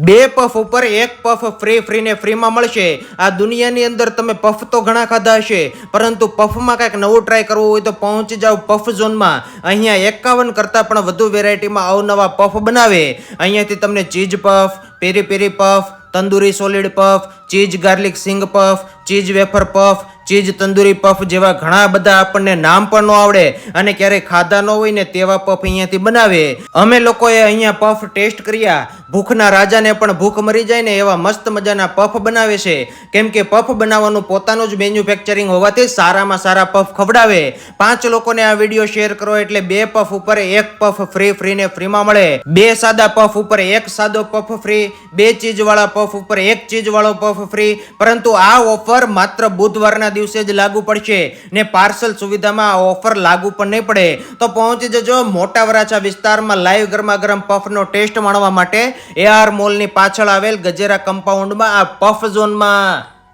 બે પફ ઉપર એક પફ ફ્રી ફ્રીને ફ્રીમાં મળશે. આ દુનિયાની અંદર તમે પફ તો ઘણા ખાધા હશે, પરંતુ પફમાં કાંઈક નવું ટ્રાય કરવું હોય તો પહોંચી જાઓ પફ ઝોનમાં અહીંયા એકાવન કરતાં પણ વધુ વેરાયટીમાં અવનવા પફ બનાવે. અહીંયાથી તમને cheese puff peri peri puff tandoori solid puff cheese garlic સિંગ puff cheese wafer puff cheese tandoori, puff જેવા ઘણા બધા આપણને નામ પણ ન આવડે અને ક્યારેય ખાધા ન હોય ને તેવા પફ અહીંયાથી બનાવે. અમે લોકોએ અહીંયા પફ ટેસ્ટ કર્યા. ભૂખના રાજાને પણ ભૂખ મરી જાય ને એવા મસ્ત મજાના પફ બનાવે છે. કેમ કે પફ બનાવવાનું પોતાનું જ મેન્યુફેક્ચરિંગ હોવાથી સારામાં સારા પફ ખવડાવે. પાંચ લોકોને આ વીડિયો શેર કરો એટલે બે પફ ઉપર એક પફ ફ્રી ફ્રીને ફ્રીમાં મળે. બે સાદા પફ ઉપર એક સાદો પફ ફ્રી બે ચીજવાળા પફ ઉપર એક ચીજવાળો પફ ફ્રી પરંતુ આ ઓફર માત્ર બુધવારના દિવસે જ લાગુ પડશે ને પાર્સલ સુવિધામાં ઓફર લાગુ પણ નહીં પડે. તો પહોંચી જજો મોટા વરાછા વિસ્તારમાં લાઈવ ગરમા ગરમ પફનો ટેસ્ટ માણવા માટે. એઆર મોલની પાછળ આવેલ ગજેરા કમ્પાઉન્ડમાં આ પફ ઝોનમાં.